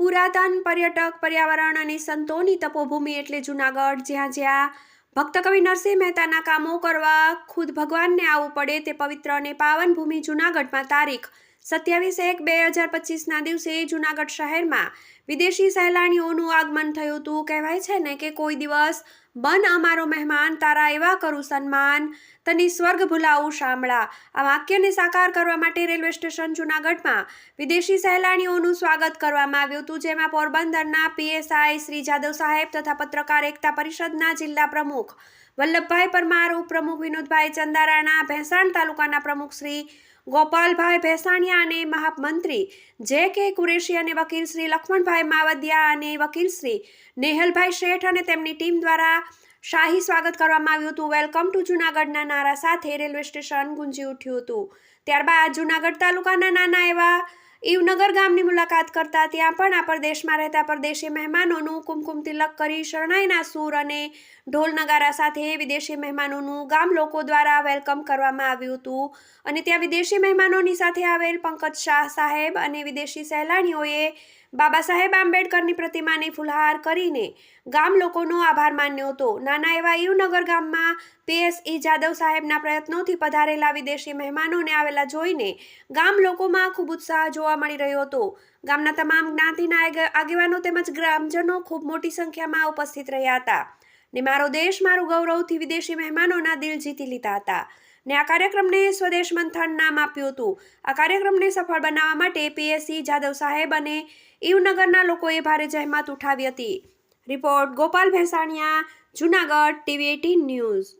પુરાતન પર્યટક પર્યાવરણ અને સંતોની તપોભૂમિ એટલે જુનાગઢ. જ્યાં જ્યાં ભક્ત કવિ નરસિંહ મહેતાના કામો કરવા ખુદ ભગવાનને આવવું પડે તે પવિત્ર અને પાવન ભૂમિ જુનાગઢમાં તારીખ સત્યાવીસ એક બે હજાર પચીસના દિવસે જુનાગઢ શહેરમાં વિદેશી સહેલાણીઓનું આગમન થયું હતું. કહેવાય છે ને કે કોઈ દિવસ બન અમારો મહેમાન, તારા એવા કરું સન્માન, તની સ્વર્ગ ભૂલાવું શામળા. આ વાક્યને સાકાર કરવા માટે રેલવે સ્ટેશન જુનાગઢમાં વિદેશી સહેલાણીઓનું સ્વાગત કરવામાં આવ્યું હતું, જેમાં પોરબંદરના પીએસઆઈ શ્રી જાદવ સાહેબ તથા પત્રકાર એકતા પરિષદના જિલ્લા પ્રમુખ વલ્લભભાઈ પરમાર, ઉપપ્રમુખ વિનોદભાઈ ચંદારાણા, ભેંસાણ તાલુકાના પ્રમુખ શ્રી ગોપાલભાઈ ભેસાણિયા અને મહામંત્રી જે કે કુરેશી અને વકીલ શ્રી લક્ષ્મણભાઈ માવદિયા અને વકીલ શ્રી નેહલભાઈ શેઠ અને તેમની ટીમ દ્વારા શાહી સ્વાગત કરવામાં આવ્યું હતું. વેલકમ ટુ જુનાગઢના નારા સાથે રેલવે સ્ટેશન ગુંજી ઉઠ્યું હતું. ત્યારબાદ જુનાગઢ તાલુકાના નાના એવા ઈવનગર ગામની મુલાકાત કરતા ત્યાં પણ આ પરદેશમાં રહેતા પરદેશી મહેમાનોનું કુમકુમ તિલક કરી શરણાઈના સૂર અને ઢોલ નગારા સાથે વિદેશી મહેમાનોનું ગામ લોકો દ્વારા વેલકમ કરવામાં આવ્યું હતું. અને ત્યાં વિદેશી મહેમાનોની સાથે આવેલ પંકજ શાહ સાહેબ અને વિદેશી સહેલાણીઓએ બાબા સાહેબ આંબેડકરની પ્રતિમાને ફુલહાર કરીને ગામ લોકોનો આભાર માન્યો હતો. નાના એવા યુવનગર ગામમાં પીએસઈ જાદવ સાહેબના પ્રયત્નોથી પધારેલા વિદેશી મહેમાનોને આવેલા જોઈને ગામ લોકોમાં ખૂબ ઉત્સાહ જોવા મળી રહ્યો હતો. ગામના તમામ જ્ઞાતિના આગેવાનો તેમજ ગ્રામજનો ખૂબ મોટી સંખ્યામાં ઉપસ્થિત રહ્યા હતા. ને મારો દેશ, મારું ગૌરવથી વિદેશી મહેમાનોના દિલ જીતી લીધા હતા. ને આ કાર્યક્રમને સ્વદેશ મંથન નામ આપ્યું હતું. આ કાર્યક્રમને સફળ બનાવવા માટે પીએસસી જાદવ સાહેબ અને ઈવનગરના લોકોએ ભારે જહેમત ઉઠાવી હતી. Report Gopal Bhensaniya, Junagadh, TV eighteen news.